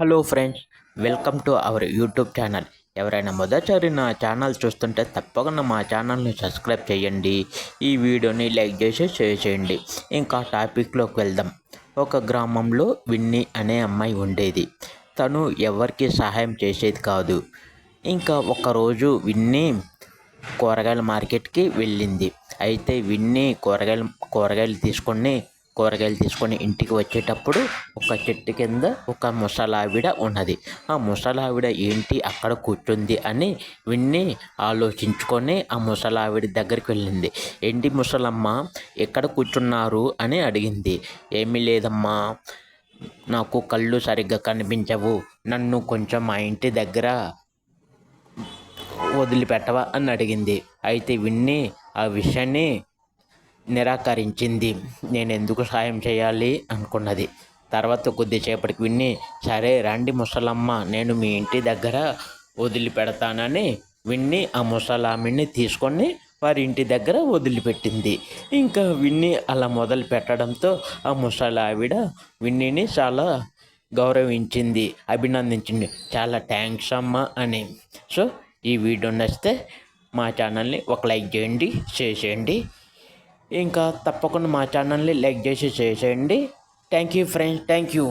Hello friends welcome to our YouTube channel. ఎవరైనా మొదటిసారి నా ఛానల్ చూస్తుంటే తప్పకుండా మా ఛానల్ని సబ్స్క్రైబ్ చేయండి. ఈ వీడియోని లైక్ చేసి షేర్ చేయండి. ఇంకా టాపిక్లోకి వెళ్దాం. ఒక గ్రామంలో విన్ని అనే అమ్మాయి ఉండేది. తను ఎవరికి సహాయం చేసేది కాదు. ఇంకా ఒకరోజు విన్ని కూరగాయల మార్కెట్కి వెళ్ళింది. అయితే విన్ని కూరగాయలు కూరగాయలు తీసుకొని కూరగాయలు తీసుకొని ఇంటికి వచ్చేటప్పుడు ఒక చెట్టు కింద ఒక ముసలావిడ ఉన్నది. ఆ ముసలావిడ ఏంటి? అక్కడ కూర్చుంది అని విన్ని ఆలోచించుకొని ఆ ముసలావిడ దగ్గరికి వెళ్ళింది. ఏంటి ముసలమ్మ ఎక్కడ కూర్చున్నారు? అని అడిగింది. ఏమీ లేదమ్మా నాకు కళ్ళు సరిగ్గా కనిపించవు. నన్ను కొంచెం మా ఇంటి దగ్గర వదిలిపెట్టవా? అని అడిగింది. అయితే విన్ని ఆ విషయాన్ని నిరాకరించింది. నేను ఎందుకు సాయం చేయాలి? అనుకున్నది. తర్వాత కొద్దిసేపటికి విన్ని సరే రండి ముసలమ్మ నేను మీ ఇంటి దగ్గర వదిలిపెడతానని విన్ని ఆ ముసలామిని తీసుకొని వారి ఇంటి దగ్గర వదిలిపెట్టింది. ఇంకా విన్ని అలా మొదలు పెట్టడంతో ఆ ముసలావిడ విన్నీని చాలా గౌరవించింది అభినందించింది. చాలా థ్యాంక్స్ అమ్మ అని. సో ఈ వీడియో నచ్చితే మా ఛానల్ని ఒక లైక్ చేయండి షేర్ చేయండి. ఇంకా తప్పకుండా మా ఛానల్ని లైక్ చేసి చేసేయండి thank you friends thank you